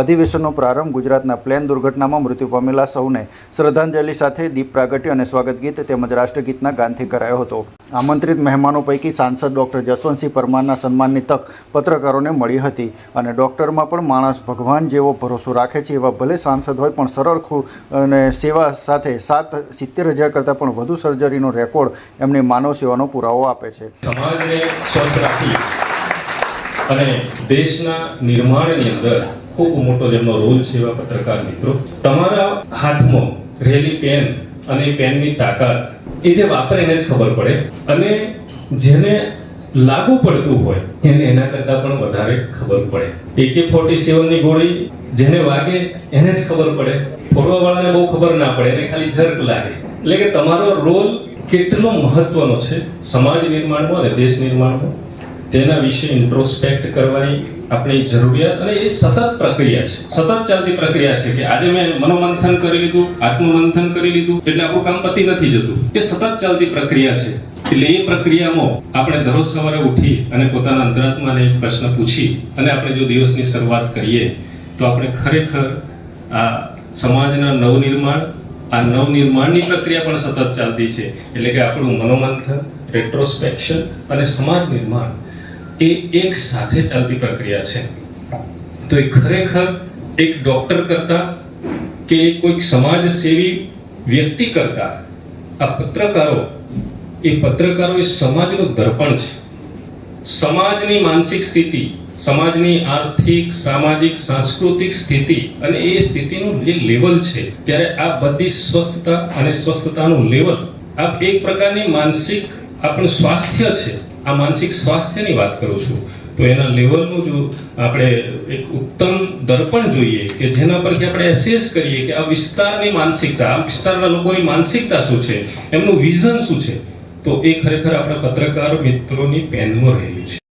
અધિવેશનનો પ્રારંભ ગુજરાતના પ્લેન દુર્ઘટનામાં મૃત્યુ પામેલા સૌને શ્રદ્ધાંજલિ સાથે દીપ પ્રાગટ્ય અને સ્વાગત ગીત તેમજ રાષ્ટ્રગીતના ગાનથી કરાયો હતો. આમંત્રિત મહેમાનો પૈકી સાંસદ ડૉક્ટર જસવંતસિંહ પરમારના સન્માનની તક પત્રકારોને મળી હતી અને ડૉક્ટરમાં પણ માણસ ભગવાન જેવો ભરોસો રાખે છે એવા ભલે સાંસદ હોય પણ સરળ અને સેવા સાથે સાત સિત્તેર હજાર કરતાં પણ વધુ સર્જરીનો રેકોર્ડ એમની માનવ સેવાનો પુરાવો આપે છે. સમાજને સ્વસ્થ રાખી અને દેશના નિર્માણની અંદર ખૂબ મોટો જેમનો રોલ છે એવા પત્રકાર મિત્રો. તમારા હાથમાં રહેલી પેન અને પેનની તાકાત એ જે વાપરે એને જ ખબર પડે અને જેને લાગુ પડતું હોય એને એના કરતાં પણ વધારે ખબર પડે. એકે ફોર્ટી સેવનની ગોળી જેને વાગે એને જ ખબર પડે. ફોડવાવાળાને બહુ ખબર ના પડે, એને ખાલી જર્ક લાગે. એટલે કે તમારો રોલ કેટલો મહત્વનો છે? સમાજ નિર્માણમાં અને દેશ નિર્માણમાં? તેના વિશે ઇન્ટ્રોસ્પેક્ટ કરવાની આપણી જરૂરિયાત અને એ સતત પ્રક્રિયા છે. સતત ચાલતી પ્રક્રિયા છે કે આજે મેં મનોમંથન કરી લીધું, આત્મમંથન કરી લીધું, એટલે આપણું કામ પતી નથી જતું. એ સતત ચાલતી પ્રક્રિયા છે. એટલે એ પ્રક્રિયામાં આપણે દરરોજ સવારે ઉઠી અને પોતાના અંતરાત્માને પ્રશ્ન પૂછી અને આપણે જો દિવસની શરૂઆત કરીએ, તો આપણે ખરેખર આ સમાજના નવનિર્માણ, આ નવનિર્માણની પ્રક્રિયા પણ સતત ચાલતી છે. એટલે કે આપણું મનોમંથન રેટ્રોસ્પેક્શન અને સમાજ નિર્માણ એ એક સાથે ચાલતી પ્રક્રિયા છે. તો એ ખરેખર એક ડોક્ટર કરતા કે કોઈક સમાજ સેવી વ્યક્તિ કરતા આ પત્રકારો, એ પત્રકારો એ સમાજનું દર્પણ છે. સમાજની માનસિક સ્થિતિ, સમાજની આર્થિક, સામાજિક, સાંસ્કૃતિક સ્થિતિ અને એ સ્થિતિનું જે લેવલ છે, ત્યારે આ બધી સ્વસ્થતા અને સ્વસ્થતાનું લેવલ આ એક પ્રકારની માનસિક આપણું સ્વાસ્થ્ય છે આ માનસિક સ્વાસ્થ્યની વાત કરું છું, તો એના લેવલનું જો આપણે એક ઉત્તમ દર્પણ જોઈએ, કે જેના પરથી આપણે એસેસ કરીએ કે આ વિસ્તારની માનસિકતા, આ વિસ્તારના લોકોની માનસિકતા શું છે, એમનું વિઝન શું છે, તો એ ખરેખર આપણા પત્રકાર મિત્રોની પેનમાં રહેલું છે.